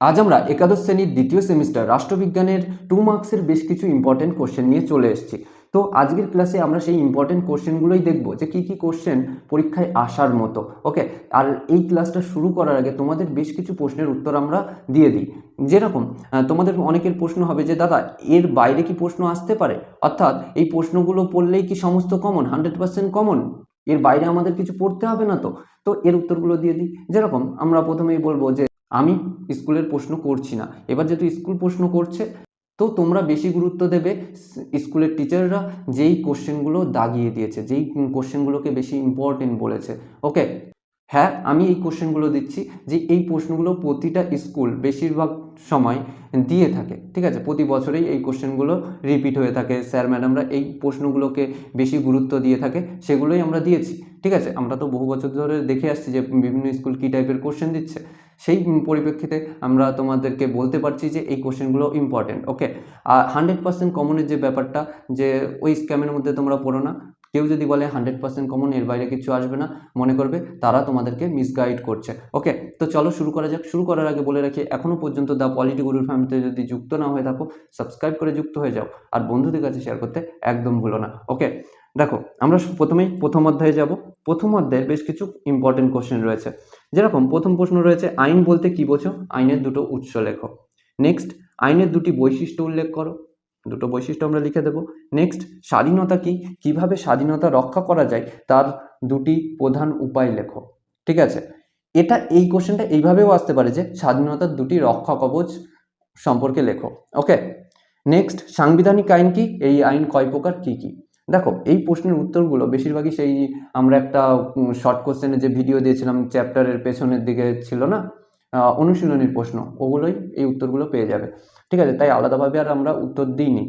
আজ আমরা একাদশ শ্রেণির দ্বিতীয় সেমিস্টার রাষ্ট্রবিজ্ঞানের টু মার্কসের বেশ কিছু ইম্পর্টেন্ট কোশ্চেন নিয়ে চলে এসেছি। তো আজকের ক্লাসে আমরা সেই ইম্পর্টেন্ট কোশ্চেনগুলোই দেখব যে কী কী কোশ্চেন পরীক্ষায় আসার মতো ওকে আর এই ক্লাসটা শুরু করার আগে তোমাদের বেশ কিছু প্রশ্নের উত্তর আমরা দিয়ে দিই। যেরকম তোমাদের অনেকের প্রশ্ন হবে যে, দাদা, এর বাইরে কি প্রশ্ন আসতে পারে? অর্থাৎ এই প্রশ্নগুলো পড়লেই কি সমস্ত কমন হান্ড্রেড পার্সেন্ট কমন এর বাইরে আমাদের কিছু পড়তে হবে না তো? তো এর উত্তরগুলো দিয়ে দিই। যেরকম, আমরা প্রথমেই বলব যে আমি স্কুলের প্রশ্ন করছি না। এবার যেহেতু স্কুল প্রশ্ন করছে, তো তোমরা বেশি গুরুত্ব দেবে স্কুলের টিচাররা যেই কোশ্চেনগুলো দাগিয়ে দিয়েছে, যেই কোশ্চেনগুলোকে বেশি ইম্পর্টেন্ট বলেছে। ওকে হ্যাঁ আমি এই কোশ্চেনগুলো দিচ্ছি যে এই প্রশ্নগুলো প্রতিটা স্কুল, বেশিরভাগ সময় দিয়ে থাকে, ঠিক আছে? প্রতি বছরেই এই কোশ্চেনগুলো রিপিট হয়ে থাকে। স্যার ম্যাডামরা এই প্রশ্নগুলোকে বেশি গুরুত্ব দিয়ে থাকে, সেগুলোই আমরা দিয়েছি, ঠিক আছে? আমরা তো বহু বছর ধরে দেখে আসছি যে বিভিন্ন স্কুল কী টাইপের কোশ্চেন দিচ্ছে। সেই পরিপ্রেক্ষিতে আমরা তোমাদেরকে বলতে পারছি যে এই কোশ্চেনগুলো ইম্পর্টেন্ট ওকে আর হান্ড্রেড পার্সেন্ট কমনের যে ব্যাপারটা যে ওই স্ক্যামের মধ্যে তোমরা পড়ো না কেউ যদি বলে হান্ড্রেড পার্সেন্ট কমন এর বাইরে কিছু আসবে না, মনে করবে তারা তোমাদেরকে মিসগাইড করছে। ওকে তো চলো শুরু করা যাক। শুরু করার আগে বলে রাখি এখনও পর্যন্ত দ্য পলিটি গুরুর ফ্যামিলিতে যদি যুক্ত না হয়ে থাকো সাবস্ক্রাইব করে যুক্ত হয়ে যাও। আর বন্ধুদের কাছে শেয়ার করতে একদম ভুলো না। ওকে দেখো, আমরা প্রথমেই প্রথম অধ্যায়ে যাব। প্রথম অধ্যায়ে বেশ কিছু ইম্পর্টেন্ট কোশ্চেন রয়েছে। যেরকম প্রথম প্রশ্ন রয়েছে, আইন বলতে কি বোঝো? আইনের দুটো উৎস লেখো। নেক্সট আইনের দুটি বৈশিষ্ট্য উল্লেখ করো। দুটো বৈশিষ্ট্য আমরা লিখে দেবো। নেক্সট স্বাধীনতা কি? কীভাবে স্বাধীনতা রক্ষা করা যায়? তার দুটি প্রধান উপায় লেখো। ঠিক আছে? এটা, এই কোশ্চেনটা এইভাবেও আসতে পারে যে স্বাধীনতার দুটি রক্ষা কবচ সম্পর্কে লেখো। ওকে নেক্সট সাংবিধানিক আইন কি? এই আইন কয় প্রকার? কি কি? দেখো, এই প্রশ্নের উত্তরগুলো বেশিরভাগই সেই আমরা একটা শর্ট কোশ্চেনে যে ভিডিও দিয়েছিলাম চ্যাপ্টারের পেছনের দিকে ছিল না? অনুশীলনীর প্রশ্ন। ওগুলোই এই উত্তরগুলো পেয়ে যাবে। ঠিক আছে? তাই আলাদাভাবে আর আমরা উত্তর দিইনি।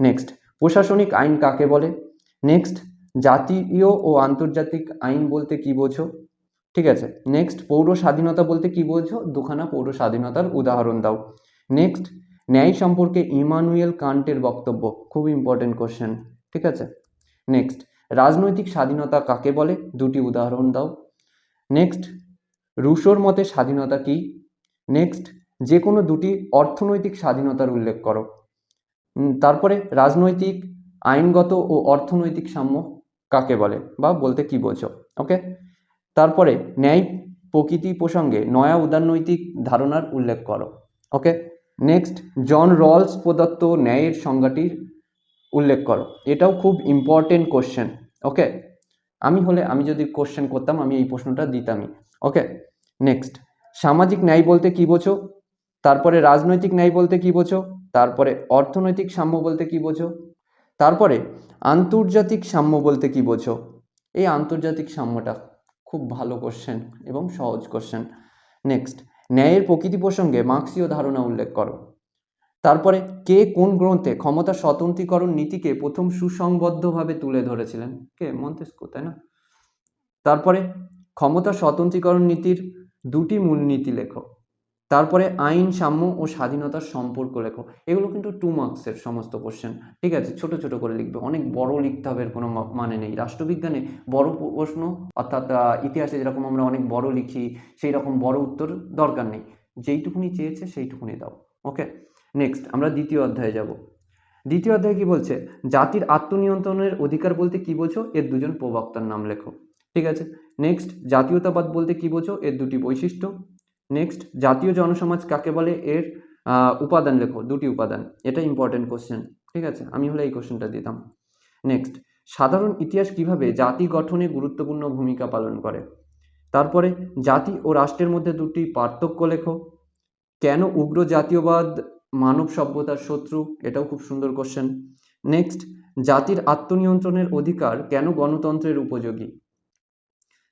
নেক্সট প্রশাসনিক আইন কাকে বলে? নেক্সট জাতীয় ও আন্তর্জাতিক আইন বলতে কি বোঝো? ঠিক আছে? নেক্সট পৌর স্বাধীনতা বলতে কি বোঝো? দুখানা পৌর স্বাধীনতার উদাহরণ দাও। নেক্সট ন্যায় সম্পর্কে ইমানুয়েল কান্টের বক্তব্য, খুব ইম্পর্টেন্ট কোশ্চেন ঠিক আছে? নেক্সট রাজনৈতিক স্বাধীনতা কাকে বলে? দুটি উদাহরণ দাও। নেক্সট রুশোর মতে স্বাধীনতা কি? নেক্সট যে কোনো দুটি অর্থনৈতিক স্বাধীনতার উল্লেখ করো। তারপরে রাজনৈতিক, আইনগত ও অর্থনৈতিক সাম্য কাকে বলে বা বলতে কি বোঝো ওকে তারপরে ন্যায় প্রকৃতি প্রসঙ্গে নয়া উদারনৈতিক ধারণার উল্লেখ করো ওকে নেক্সট জন রলস প্রদত্ত ন্যায়ের সংজ্ঞাটির উল্লেখ করো। এটাও খুব ইম্পর্টেন্ট কোশ্চেন ওকে আমি হলে আমি যদি কোশ্চেন করতাম, আমি এই প্রশ্নটা দিতামই ওকে নেক্সট সামাজিক ন্যায় বলতে কি বোঝো? তারপরে রাজনৈতিক ন্যায় বলতে কি বোঝো? তারপরে অর্থনৈতিক সাম্য বলতে কি বোঝো? তারপরে আন্তর্জাতিক সাম্য বলতে কি বোঝো? এই আন্তর্জাতিক সাম্যটা খুব ভালো কোশ্চেন এবং সহজ কোশ্চেন নেক্সট ন্যায়ের প্রকৃতি প্রসঙ্গে মার্ক্সীয় ধারণা উল্লেখ করো। তারপরে, কে কোন গ্রন্থে ক্ষমতা স্বতন্ত্রীকরণ নীতিকে প্রথম সুসংবদ্ধভাবে তুলে ধরেছিলেন? কে? মন্তেস্কো, তাই না? তারপরে, ক্ষমতা স্বতন্ত্রীকরণ নীতির দুটি মূলনীতি লেখো। তারপরে আইন, সাম্য ও স্বাধীনতার সম্পর্ক লেখো। এগুলো কিন্তু টু মার্কসের সমস্ত কোশ্চেন ঠিক আছে? ছোট ছোট করে লিখবে। অনেক বড় লিখতে হবে, এর কোনো মানে নেই। রাষ্ট্রবিজ্ঞানে বড় প্রশ্ন, অর্থাৎ ইতিহাসে যেরকম আমরা অনেক বড় লিখি সেই রকম বড় উত্তর দরকার নেই। যেইটুকুনি চেয়েছে, সেইটুকুনি দাও। ওকে নেক্সট আমরা দ্বিতীয় অধ্যায়ে যাব। দ্বিতীয় অধ্যায়ে কি বলছে? জাতির আত্মনিয়ন্ত্রণের অধিকার বলতে কি বোঝো? এর দুজন প্রবক্তার নাম লেখো। ঠিক আছে? নেক্সট জাতীয়তাবাদ বলতে কি বোঝো? এর দুটি বৈশিষ্ট্য। নেক্সট জাতীয় জনসমাজ কাকে বলে? এর উপাদান লেখো, দুটি উপাদান। এটা ইম্পর্টেন্ট কোশ্চেন ঠিক আছে? আমি হলে এই কোশ্চেনটা দিতাম। নেক্সট সাধারণ ইতিহাস কীভাবে জাতি গঠনে গুরুত্বপূর্ণ ভূমিকা পালন করে? তারপরে, জাতি ও রাষ্ট্রের মধ্যে দুটি পার্থক্য লেখো। কেন উগ্র জাতীয়বাদ মানব সভ্যতার শত্রু? এটাও খুব সুন্দর কোশ্চেন নেক্সট জাতির আত্মনিয়ন্ত্রণের অধিকার কেন গণতন্ত্রের উপযোগী?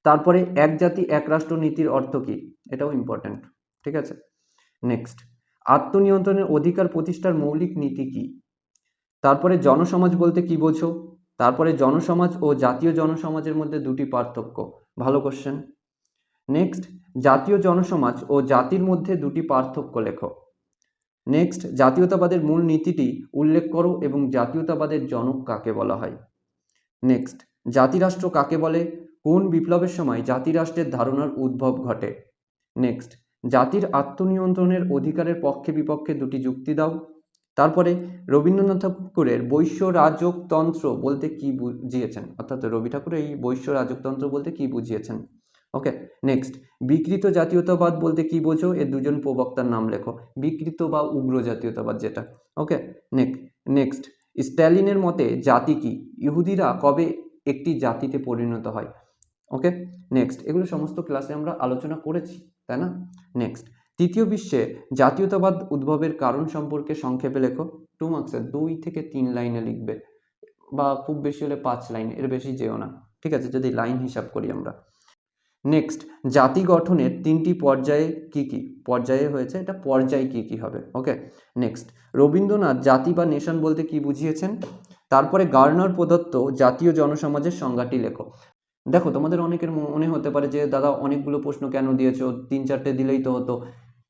তারপরে এক জাতি, এক রাষ্ট্র নীতির অর্থ কী? এটাও ইম্পর্ট্যান্ট ঠিক আছে? নেক্সট আত্মনিয়ন্ত্রণের অধিকার প্রতিষ্ঠার মৌলিক নীতি কী? তারপরে জনসমাজ বলতে কি বোঝো? তারপরে জনসমাজ ও জাতীয় জনসমাজের মধ্যে দুটি পার্থক্য, ভালো কোশ্চেন নেক্সট জাতীয় জনসমাজ ও জাতির মধ্যে দুটি পার্থক্য লেখো। নেক্সট জাতীয়তাবাদের মূল নীতিটি উল্লেখ করো এবং জাতীয়তাবাদের জনক কাকে বলা হয়? নেক্সট জাতিরাষ্ট্র কাকে বলে? কোন বিপ্লবের সময় জাতিরাষ্ট্রের ধারণার উদ্ভব ঘটে? নেক্সট, জাতির আত্মনিয়ন্ত্রণের অধিকারের পক্ষে বিপক্ষে দুটি যুক্তি দাও। তারপরে রবীন্দ্রনাথ ঠাকুরের বৈশ্য রাজকতন্ত্র বলতে কি বুঝিয়েছেন? অর্থাৎ রবি ঠাকুর এই বৈশ্য রাজকতন্ত্র বলতে কি বুঝিয়েছেন? ওকে, নেক্সট, বিকৃত জাতীয়তাবাদ বলতে কি বোঝো? এর দুজন প্রবক্তার নাম লেখো। বিকৃত বা উগ্র জাতীয়তাবাদ যেটা। ওকে নেক্সট, স্ট্যালিনের মতে জাতি কি? ইহুদিরা কবে একটি জাতিতে পরিণত হয়? ওকে নেক্সট এগুলো সমস্ত ক্লাসে আমরা আলোচনা করেছি, তাই না? নেক্সট তৃতীয় বিশ্বে জাতীয়তাবাদ উদ্ভবের কারণ সম্পর্কে সংক্ষেপে লেখো। টু মার্কসের দুই থেকে তিন লাইনে লিখবে। বা খুব বেশি হলে পাঁচ লাইন এর বেশি যেও না। ঠিক আছে? যদি লাইন হিসাব করি আমরা। নেক্সট জাতি গঠনের তিনটি পর্যায়ে কি কি? পর্যায়ে হয়েছে এটা পর্যায় কি কি হবে? ওকে নেক্সট রবীন্দ্রনাথ জাতি বা নেশন বলতে কি বুঝিয়েছেন? তারপরে গার্নার প্রদত্ত জাতীয় জনসমাজের সংজ্ঞাটি লেখো। দেখো, তোমাদের অনেকের মনে হতে পারে যে, দাদা, অনেকগুলো প্রশ্ন কেন দিয়েছ? তিন চারটে দিলেই তো হতো।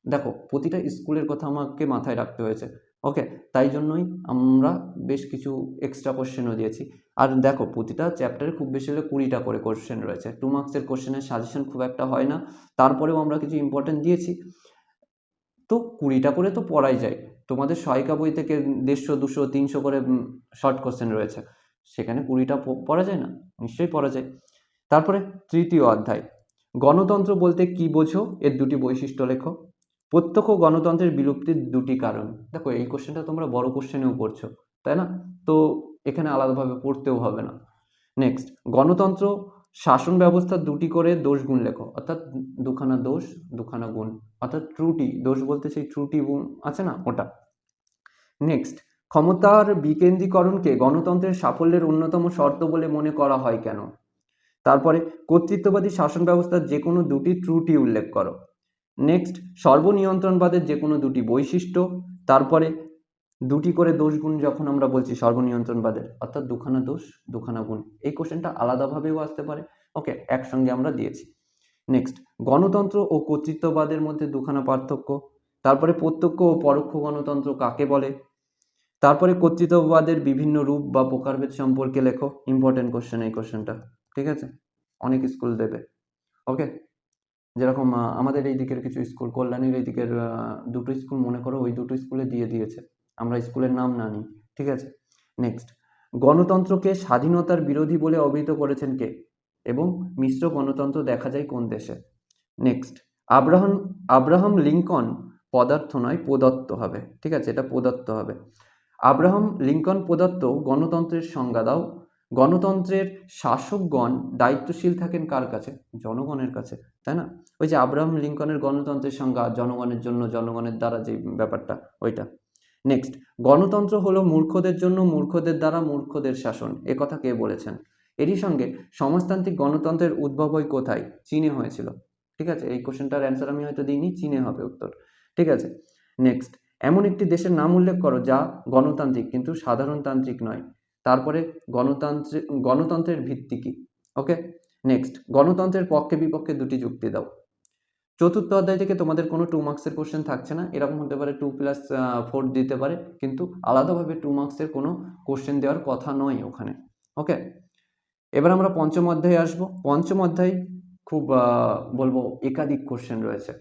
দেখো, প্রতিটা স্কুলের কথা আমাকে মাথায় রাখতে হয়েছে, ওকে? তাই জন্যই আমরা বেশ কিছু এক্সট্রা কোশ্চেনও দিয়েছি। আর দেখো, প্রতিটা চ্যাপ্টারে খুব বেশি হলে কুড়িটা করে কোশ্চেন রয়েছে। টু মার্কসের কোশ্চেনের সাজেশন খুব একটা হয় না। তারপরেও আমরা কিছু ইম্পর্টেন্ট দিয়েছি। তো কুড়িটা করে তো পড়াই যায়। তোমাদের সহায়িকা বই থেকে দেড়শো, দুশো, তিনশো করে শর্ট কোশ্চেন রয়েছে। সেখানে কুড়িটা পড়া যায় না? নিশ্চয়ই পড়া যায়। তারপরে তৃতীয় অধ্যায়। গণতন্ত্র বলতে কি বোঝো? এর দুটি বৈশিষ্ট্য লেখো। প্রত্যক্ষ গণতন্ত্রের বিলুপ্তির দুটি কারণ। দেখো, এই কোশ্চেনটা তোমরা বড় কোশ্চেনেও পড়ছো, তাই না? তো এখানে আলাদাভাবে পড়তেও হবে না। নেক্সট গণতন্ত্র, শাসন ব্যবস্থার দুটি করে দোষ গুণ লেখো। অর্থাৎ দুখানা দোষ, দুখানা গুণ। অর্থাৎ ত্রুটি, দোষ বলতে সেই ত্রুটি গুণ আছে না, ওটা। নেক্সট ক্ষমতার বিকেন্দ্রীকরণকে গণতন্ত্রের সাফল্যের অন্যতম শর্ত বলে মনে করা হয় কেন? তারপরে কর্তৃত্ববাদী শাসন ব্যবস্থার যে কোনো দুটি ত্রুটি উল্লেখ করো। নেক্সট সর্বনিয়ন্ত্রণবাদের যে কোনো দুটি বৈশিষ্ট্য, তারপরে দুটি করে দোষ গুণ যখন আমরা বলছি সর্বনিয়ন্ত্রণবাদের, অর্থাৎ দুখানা দোষ, দুখানা গুণ, এই কোশ্চেনটা আলাদাভাবেও আসতে পারে। ওকে একসঙ্গে আমরা দিয়েছি। নেক্সট গণতন্ত্র ও কর্তৃত্ববাদের মধ্যে দুখানা পার্থক্য, তারপরে প্রত্যক্ষ ও পরোক্ষ গণতন্ত্র কাকে বলে? তারপরে কর্তৃত্ববাদের বিভিন্ন রূপ বা প্রকারভেদ সম্পর্কে লেখো ইম্পর্টেন্ট কোশ্চেন এই কোশ্চেনটা। ঠিক আছে? অনেক স্কুল দেবে। ওকে যেরকম আমাদের এই দিকের কিছু স্কুল কল্যাণীর এই দিকের দুটো স্কুল মনে করো, ওই দুটো স্কুলে দিয়ে দিয়েছে। আমরা স্কুলের নাম না নিই, ঠিক আছে? নেক্সট গণতন্ত্রকে স্বাধীনতার বিরোধী বলে অভিহিত করেছেন কে? এবং মিশ্র গণতন্ত্র দেখা যায় কোন দেশে? নেক্সট আব্রাহাম আব্রাহাম লিঙ্কন পদার্থ নয়, প্রদত্ত হবে। ঠিক আছে? এটা প্রদত্ত হবে। আব্রাহাম লিঙ্কন প্রদত্ত গণতন্ত্রের সংজ্ঞা দাও। গণতন্ত্রের শাসকগণ দায়িত্বশীল থাকেন কার কাছে? জনগণের কাছে, তাই না? ওই যে আব্রাহাম লিঙ্কনের গণতন্ত্রের সংজ্ঞা, জনগণের জন্য, জনগণের দ্বারা যে ব্যাপারটা, ওইটা। নেক্সট গণতন্ত্র হলো মূর্খদের জন্য, মূর্খদের দ্বারা, মূর্খদের শাসন। এ কথা কে বলেছেন? এরই সঙ্গে সমাজতান্ত্রিক গণতন্ত্রের উদ্ভব হয় কোথায়? চীনে হয়েছিল। ঠিক আছে? এই কোশ্চেনটার অ্যান্সার আমি হয়তো দিইনি, চীনে হবে উত্তর। ঠিক আছে? নেক্সট এমন একটি দেশের নাম উল্লেখ করো যা গণতান্ত্রিক, কিন্তু সাধারণতান্ত্রিক নয়। তারপরে গণতন্ত্রের গণতন্ত্রের ভিত্তি কি? ওকে নেক্সট গণতন্ত্রের পক্ষে বিপক্ষে দুটি যুক্তি দাও। চতুর্থ অধ্যায় থেকে তোমাদের কোনো টু মার্কসের কোশ্চেন থাকছে না, এরকম হতে পারে টু প্লাস ফোর দিতে পারে, কিন্তু আলাদাভাবে টু মার্কসের কোনো কোশ্চেন দেওয়ার কথা নয় ওখানে। ওকে এবার আমরা পঞ্চম অধ্যায়ে আসব। পঞ্চম অধ্যায় খুব বলব একাধিক কোশ্চেন রয়েছে।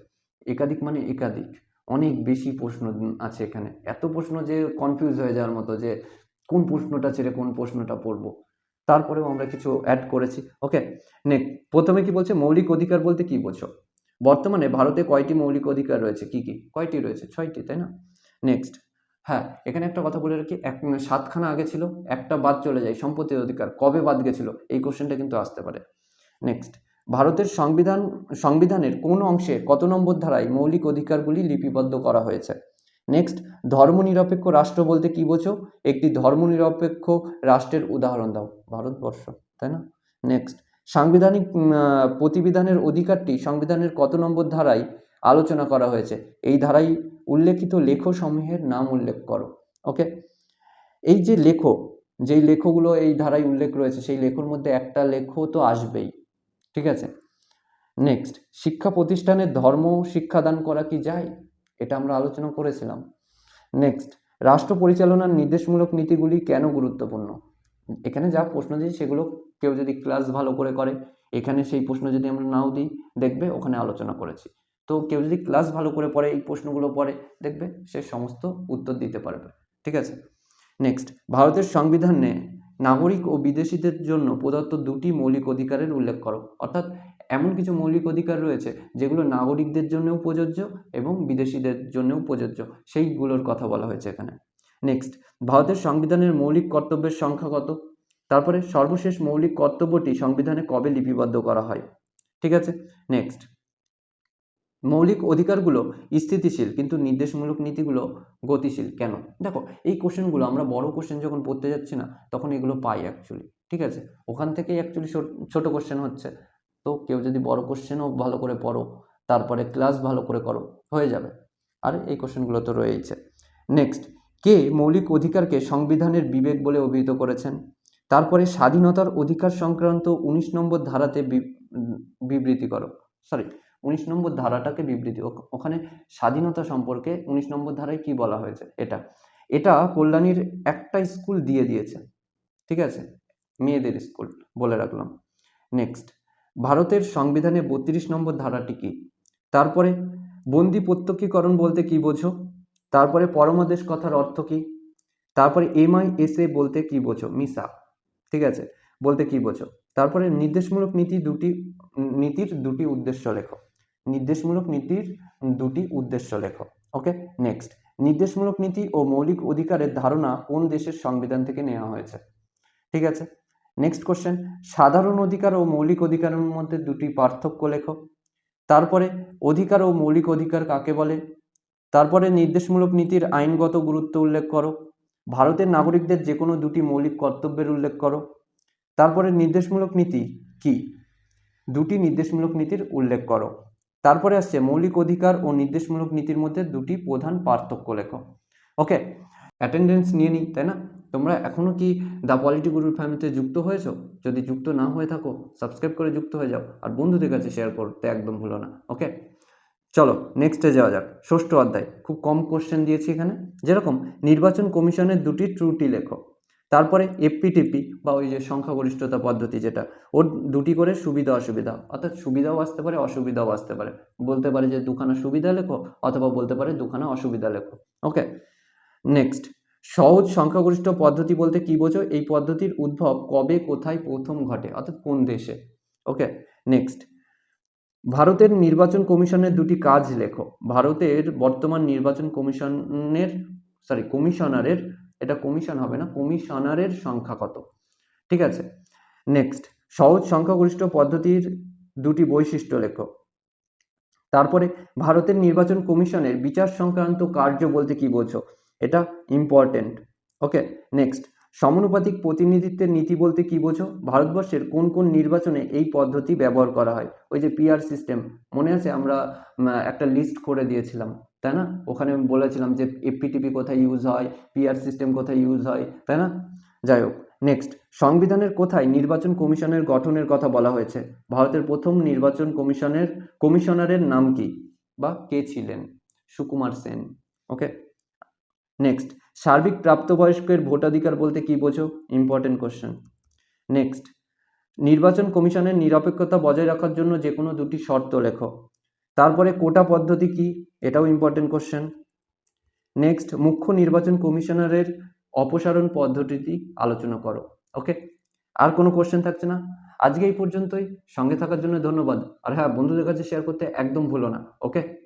একাধিক মানে একাধিক। অনেক বেশি প্রশ্ন আছে এখানে। এত প্রশ্ন যে কনফিউজ হয়ে যাওয়ার মতো যে কোন প্রশ্নটা ছেড়ে কোন প্রশ্নটা পড়ব। তারপরেও আমরা কিছু অ্যাড করেছি। ওকে নেক্সট প্রথমে কি বলছে? মৌলিক অধিকার বলতে কি বোঝো? বর্তমানে ভারতে কয়টি মৌলিক অধিকার রয়েছে? কি কি? কয়টি রয়েছে? ছয়টি, তাই না? নেক্সট হ্যাঁ এখানে একটা কথা বলে রাখি। এক, সাতখানা আগে ছিল, একটা বাদ চলে যায়। সম্পত্তির অধিকার কবে বাদ গেছিল? এই কোশ্চেনটা কিন্তু আসতে পারে। নেক্সট ভারতের সংবিধান, সংবিধানের কোন অংশে কত নম্বর ধারায় মৌলিক অধিকারগুলি লিপিবদ্ধ করা হয়েছে? নেক্সট ধর্মনিরপেক্ষ রাষ্ট্র বলতে কি বোঝো? একটি ধর্মনিরপেক্ষ রাষ্ট্রের উদাহরণ দাও, ভারতবর্ষ, তাই না? নেক্সট সাংবিধানিক প্রতিবিধানের অধিকারটি সংবিধানের কত নম্বর ধারায় আলোচনা করা হয়েছে? এই ধারায় উল্লেখিত লেখসমূহের নাম উল্লেখ করো ওকে এই যে লেখো, যেই লেখগুলো এই ধারায় উল্লেখ রয়েছে, সেই লেখর মধ্যে একটা লেখো তো আসবেই, ঠিক আছে? নেক্সট শিক্ষা প্রতিষ্ঠানের ধর্ম শিক্ষাদান করা কি যায়? এটা আমরা আলোচনা করেছিলাম। নেক্সট রাষ্ট্র পরিচালনার নির্দেশমূলক নীতিগুলি কেন গুরুত্বপূর্ণ? এখানে যা প্রশ্ন দিই সেগুলো কেউ যদি ক্লাস ভালো করে করে, এখানে সেই প্রশ্ন যদি আমরা নাও দিই, দেখবে ওখানে আলোচনা করেছি। তো কেউ যদি ক্লাস ভালো করে পড়ে, এই প্রশ্নগুলো পড়ে, দেখবে সে সমস্ত উত্তর দিতে পারবে। ঠিক আছে? নেক্সট ভারতের সংবিধানে নাগরিক ও বিদেশিদের জন্য প্রদত্ত দুটি মৌলিক অধিকারের উল্লেখ করো। অর্থাৎ এমন কিছু মৌলিক অধিকার রয়েছে যেগুলো নাগরিকদের জন্যও প্রযোজ্য এবং বিদেশিদের জন্যও প্রযোজ্য। সেইগুলোর কথা বলা হয়েছে এখানে। নেক্সট ভারতের সংবিধানের মৌলিক কর্তব্যের সংখ্যা কত? তারপরে সর্বশেষ মৌলিক কর্তব্যটি সংবিধানে কবে লিপিবদ্ধ করা হয়? ঠিক আছে? নেক্সট মৌলিক অধিকারগুলো স্থিতিশীল কিন্তু নির্দেশমূলক নীতিগুলো গতিশীল কেন? দেখো, এই কোশ্চেনগুলো আমরা বড় কোশ্চেন যখন পড়তে যাচ্ছি না, তখন এগুলো পাই অ্যাকচুয়ালি ঠিক আছে? ওখান থেকেই অ্যাকচুয়ালি ছোট কোশ্চেন হচ্ছে। তো কেউ যদি বড় কোশ্চেনও ভালো করে পড়ো, তারপরে ক্লাস ভালো করে করো, হয়ে যাবে। আর এই কোশ্চেনগুলো তো রয়েছে নেক্সট কে মৌলিক অধিকারকে সংবিধানের বিবেক বলে অভিহিত করেছেন? তারপরে স্বাধীনতার অধিকার সংক্রান্ত উনিশ নম্বর ধারাতে বিবৃতি করো। সরি উনিশ নম্বর ধারাটাকে বিবৃতি। ওখানে স্বাধীনতা সম্পর্কে উনিশ নম্বর ধারায় কি বলা হয়েছে? এটা। এটা কল্যাণীর একটা স্কুল দিয়ে দিয়েছে। ঠিক আছে? মেয়েদের স্কুল বলে রাখলাম। নেক্সট ভারতের সংবিধানে বত্রিশ নম্বর ধারাটি কি? তারপরে বন্দি প্রত্যক্ষীকরণ বলতে কি বোঝো? তারপরে পরমাদেশ কথার অর্থ কি? তারপরে এমআই এস এ বলতে কি বোঝো? মিসা, ঠিক আছে? বলতে কি বোঝো? তারপরে নির্দেশমূলক নীতি দুটি, নীতির দুটি উদ্দেশ্য লেখো। নির্দেশমূলক নীতির দুটি উদ্দেশ্য লেখো। Okay, next. নির্দেশমূলক নীতি ও মৌলিক অধিকারের ধারণা কোন দেশের সংবিধান থেকে নেওয়া হয়েছে? ঠিক আছে? নেক্সট কোশ্চেন সাধারণ অধিকার ও মৌলিক অধিকারের মধ্যে দুটি পার্থক্য লেখো। তারপরে, অধিকার ও মৌলিক অধিকার কাকে বলে? তারপরে, নির্দেশমূলক নীতির আইনগত গুরুত্ব উল্লেখ করো। ভারতের নাগরিকদের যে কোনো দুটি মৌলিক কর্তব্যের উল্লেখ করো। তারপরে, নির্দেশমূলক নীতি কি? দুটি নির্দেশমূলক নীতির উল্লেখ করো। তারপরে আসছে, মৌলিক অধিকার ও নির্দেশমূলক নীতির মধ্যে দুটি প্রধান পার্থক্য লেখো। ওকে অ্যাটেন্ডেন্স নিয়ে নিই, তাই না? তোমরা এখনও কি দ্য পলিটি গুরুর ফ্যামিলিতে যুক্ত হয়েছো? যদি যুক্ত না হয়ে থাকো সাবস্ক্রাইব করে যুক্ত হয়ে যাও। আর বন্ধুদের কাছে শেয়ার করতে একদম ভুলো না ওকে চলো নেক্সটে যাওয়া যাক। ষষ্ঠ অধ্যায়। খুব কম কোশ্চেন দিয়েছি এখানে। যেরকম, নির্বাচন কমিশনের দুটি ত্রুটি লেখো। তারপরে এফপিটিপি বা ওই যে সংখ্যাগরিষ্ঠতা পদ্ধতি যেটা, ওর দুটি করে সুবিধা, অসুবিধা। অর্থাৎ সুবিধাও আসতে পারে, অসুবিধাও আসতে পারে। বলতে পারে যে দুখানা সুবিধা লেখো, অথবা বলতে পারে দুখানা অসুবিধা লেখো ওকে নেক্সট সহজ সংখ্যাগরিষ্ঠ পদ্ধতি বলতে কি বোঝো? এই পদ্ধতির উদ্ভব কবে, কোথায়, প্রথম ঘটে, অর্থাৎ কোন দেশে? Okay, next. ভারতের নির্বাচন কমিশনের দুটি কাজ লেখো। ভারতের বর্তমান নির্বাচন কমিশনের সরি কমিশনারের, এটা কমিশন হবে না, কমিশনারের সংখ্যা কত? ঠিক আছে? নেক্সট। সহজ সংখ্যাগরিষ্ঠ পদ্ধতির দুটি বৈশিষ্ট্য লেখো। তারপরে, ভারতের নির্বাচন কমিশনের বিচার সংক্রান্ত কার্য বলতে কি বোঝো? এটা ইম্পর্টেন্ট ওকে নেক্সট সমানুপাতিক প্রতিনিধিত্বের নীতি বলতে কি বোঝো? ভারতবর্ষের কোন কোন নির্বাচনে এই পদ্ধতি ব্যবহার করা হয়? ওই যে পিআর সিস্টেম মনে আছে? আমরা একটা লিস্ট করে দিয়েছিলাম, তাই না? ওখানে বলেছিলাম যে এফপিটিপি কোথায় ইউজ হয় পিআর সিস্টেম কোথায় ইউজ হয়, তাই না? যাই হোক নেক্সট সংবিধানের কোথায় নির্বাচন কমিশনের গঠনের কথা বলা হয়েছে? ভারতের প্রথম নির্বাচন কমিশনের, কমিশনারের নাম কি? বা কে ছিলেন? সুকুমার সেন ওকে নেক্সট সার্বিক প্রাপ্তবয়স্কের ভোটাধিকার বলতে কি বোঝো? ইম্পর্টেন্ট কোশ্চেন নেক্সট নির্বাচন কমিশনের নিরপেক্ষতা বজায় রাখার জন্য যে কোনো দুটি শর্ত লেখো। তারপরে কোটা পদ্ধতি কি? এটাও ইম্পর্টেন্ট কোশ্চেন নেক্সট মুখ্য নির্বাচন কমিশনারের অপসারণ পদ্ধতিটি আলোচনা করো। ওকে আর কোনো কোশ্চেন থাকছে না? আজকে এই পর্যন্তই। সঙ্গে থাকার জন্য ধন্যবাদ। আর হ্যাঁ বন্ধুদের কাছে শেয়ার করতে একদম ভুলো না। ওকে